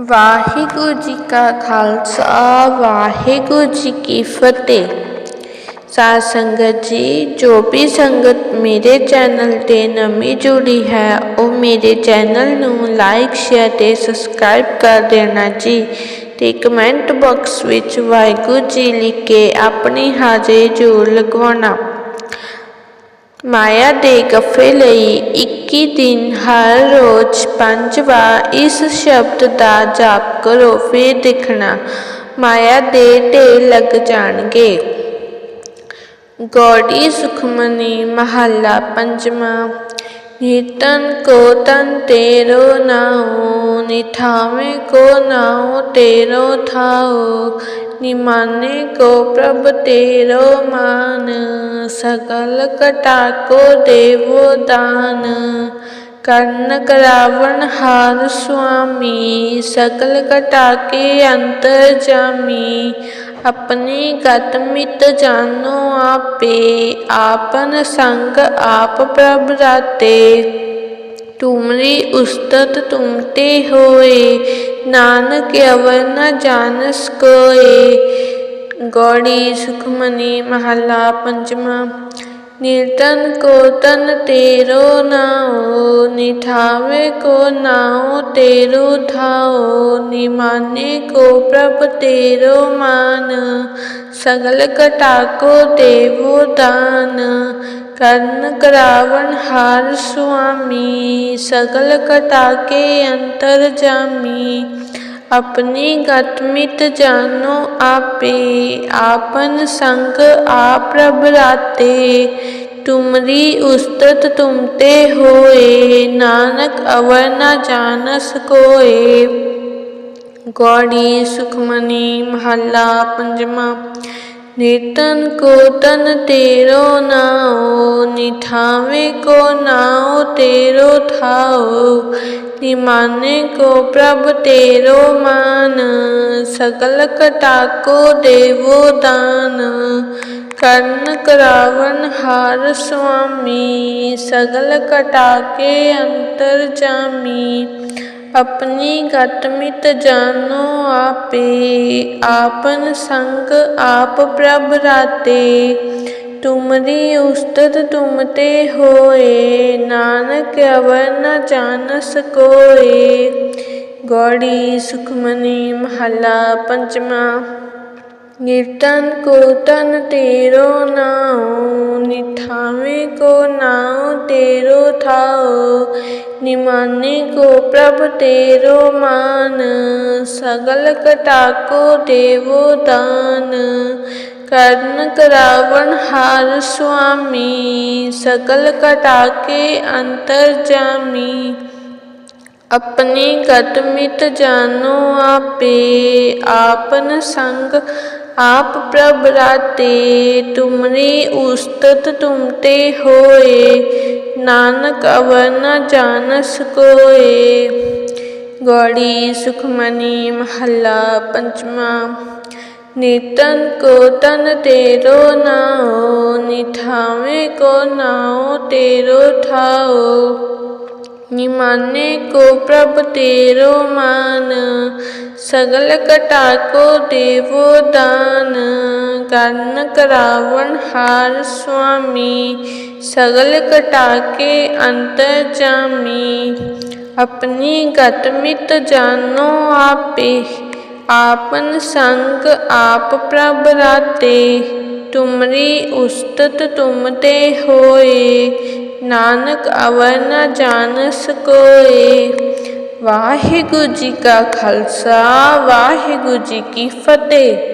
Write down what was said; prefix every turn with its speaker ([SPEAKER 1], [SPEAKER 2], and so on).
[SPEAKER 1] ਵਾਹਿਗੁਰੂ ਜੀ ਕਾ ਖਾਲਸਾ, ਵਾਹਿਗੁਰੂ ਜੀ ਕੀ ਫਤਿਹ। ਸਾਧ ਸੰਗਤ ਜੀ, ਜੋ ਵੀ ਸੰਗਤ ਮੇਰੇ ਚੈਨਲ ਤੇ ਨਵੀਂ ਜੁੜੀ ਹੈ, ਉਹ ਮੇਰੇ ਚੈਨਲ ਨੂੰ ਲਾਈਕ ਸ਼ੇਅਰ ਤੇ ਸਬਸਕ੍ਰਾਈਬ ਕਰ ਦੇਣਾ ਜੀ ਤੇ ਕਮੈਂਟ ਬਾਕਸ ਵਿੱਚ ਵਾਹਿਗੁਰੂ ਜੀ ਲਿਖ ਕੇ ਆਪਣੀ ਹਾਜ਼ਰੀ ਜ਼ਰੂਰ ਲਗਵਾਉਣਾ। ਮਾਇਆ ਦੇ ਗੱਫੇ ਲਈ 21 ਦਿਨ ਹਰ ਰੋਜ਼ ਪੰਜ ਵਾਰ ਇਸ ਸ਼ਬਦ ਦਾ ਜਾਪ ਕਰੋ, ਫਿਰ ਦੇਖਣਾ, ਮਾਇਆ ਦੇ ਢੇਰ ਲੱਗ ਜਾਣਗੇ। ਗੋੜੀ ਸੁਖਮਨੀ ਮਹੱਲਾ ਪੰਜਵਾਂ, ਨਿਤਨ ਕੋ ਤਨ ਤੇਰੋ ਨਾਉ, ਨਿਠਾਵੇਂ ਕੋ ਨਾਉ ਤੇਰੋ ਥਾਉ ਨਿਮਾਨੇ ਕੋ ਪ੍ਰਭ ਤੇਰੋ ਮਾਨ ਸਕਲ ਕਟਾ ਕੋ ਦੇਵੋ ਦਾਨ। ਕਰਨ ਕਰਾਵਣ ਹਾਰ ਸੁਆਮੀ ਸਕਲ ਕਟਾ ਕੇ ਅੰਤਰ ਜਾਮੀ। ਆਪਣੀ ਗਤ ਮਿਤ ਜਾਨੋ ਆਪੇ, ਆਪਨ ਸੰਗ ਆਪ ਪ੍ਰਭ ਤੁਮਰੀ ਉਸਤਤ ਤੁਮ ਹੋਏ। ਨਾਨਕ ਅਵਰ ਨ ਜਾਣਸ ਕੋਏ। ਗੋੜੀ ਸੁਖਮਨੀ ਮਹੱਲਾ ਪੰਜਵਾਂ। ਨਿਰਤਨ ਕੋ ਤਨ ਤੇਰੋ ਨਾਉ, ਨਿਠਾਵੇ ਕੋ ਨਾਉ ਤੇਰੋ ਥਾਉ ਨਿਮਾਨੇ ਕੋ ਪ੍ਰਭ ਤੇਰੋ ਮਾਨ, ਸਗਲ ਕਟਾਕੋ ਦੇਵੋ ਦਾਨ, ਕਰਨ ਕਰਾਵਣ ਹਾਰ ਸੁਆਮੀ, ਸਗਲ ਕਟਾਕੇ ਅੰਤਰ ਜਾਮੀ ਆਪਣੀ ਗਤ ਮਿਤ ਜਾਨੋ ਆਪੇ, ਆਪਨ ਸੰਗ ਆਪ ਪ੍ਰਭ ਰਾਤੇ। ਤੁਮਰੀ ਉਸਤਤ ਤੁਮਤੇ ਹੋਏ, ਨਾਨਕ ਅਵਰ ਨਾ ਜਾਣਸ ਕੋਏ। ਗੋੜੀ ਸੁਖਮਨੀ ਮਹੱਲਾ ਪੰਜਵਾਂ। ਨਿਤਨ ਕੋ ਤਨ ਤੇਰੋ ਨਾਉ, ਨਿਠਾਵੇਂ ਕੋ ਨਾਉ ਤੇਰੋ ਥਾਉ, ਨਿਮਾਨੇ ਕੋ ਪ੍ਰਭ ਤੇਰੋ ਮਾਨ, ਸਗਲ ਕਟਾ ਕੋ ਦੇਵੋ ਦਾਨ। ਕਰਨ ਕਰਾਵਨ ਹਾਰ ਸੁਆਮੀ, ਸਗਲ ਕਟਾ ਕੇ ਅੰਤਰ ਜਾਮੀ। ਆਪਣੀ ਗਤ ਮਿਤ ਜਾਨੋ ਆਪੇ। ਆਪਨ ਸੰਗ ਆਪ ਪ੍ਰਭ ਰਾਤੇ। ਤੁਮਰੀ ਉਸਤਤ ਤੁਮ ਤੇ ਹੋਏ। ਨਾਨਕ ਅਵਰ ਨ ਜਾਣਸ ਕੋਏ ਗੌੜੀ ਸੁਖਮਨੀ ਮਹੱਲਾ ਪੰਚਮਾ ਨਿਰਤਨ ਕੋ ਤਨ ਤੇਰੋ ਨਾਉ, ਨਿਠਾਵੇਂ ਕੋ ਨਾਉ ਤੇਰੋ ਥਾਉ, ਨਿਮਾਨੇ ਕੋ ਪ੍ਰਭ ਤੇਰੋ ਮਾਨ, ਸਗਲ ਕਟਾਕੋ ਦੇਵੋ ਦਾਨ। ਕਰਨ ਕਰਾਵਣ ਹਾਰ ਸੁਆਮੀ, ਸਗਲ ਕਟਾਕੇ ਅੰਤਰ ਜਾਮੀ। ਆਪਣੀ ਗਤ ਮਿਤ ਜਾਨੋ ਆਪੇ, ਆਪਨ ਸੰਗ ਆਪ ਪ੍ਰਭ ਰਾਤੇ ਤੁਮਰੀ ਉਸਤਤ ਤੁਮ ਤੇ ਹੋਏ ਨਾਨਕ ਅਵਰ ਨ ਜਾਣਸ ਕੋਏ ਗੋੜੀ ਸੁਖਮਨੀ ਮਹੱਲਾ ਪੰਚਵਾਂ ਨਿਤਨ ਕੋ ਤਨ ਤੇਰੋ ਨਾਉ ਨਿਠਾਵੇਂ ਕੋ ਨਾਉ ਤੇਰੋ ਥਾਉ ਨਿਮਾਨੇ ਕੋ ਪ੍ਰਭ ਤੇਰੋ ਮਾਨ, ਸਗਲ ਕਟਾ ਕੋ ਦੇਵੋ ਦਾਨ। ਕਰਨ ਕਰਾਵਣ ਹਾਰ ਸੁਆਮੀ, ਸਗਲ ਕਟਾਕੇ ਅੰਤਰ ਜਾਮੀ। ਆਪਣੀ ਗਤ ਮਿਤ ਜਾਨੋ ਆਪੇ, ਆਪਨ ਸੰਗ ਆਪ ਪ੍ਰਭ ਰਾਤੇ। ਤੁਮਰੀ ਉਸਤਤ ਤੁਮ ਤੇ ਹੋਏ, ਨਾਨਕ ਅਵਰ ਨ ਜਾਣਸ ਕੋਏ। ਵਾਹਿਗੁਰੂ ਜੀ ਕਾ ਖਾਲਸਾ, ਵਾਹਿਗੁਰੂ ਜੀ ਕੀ ਫਤਿਹ।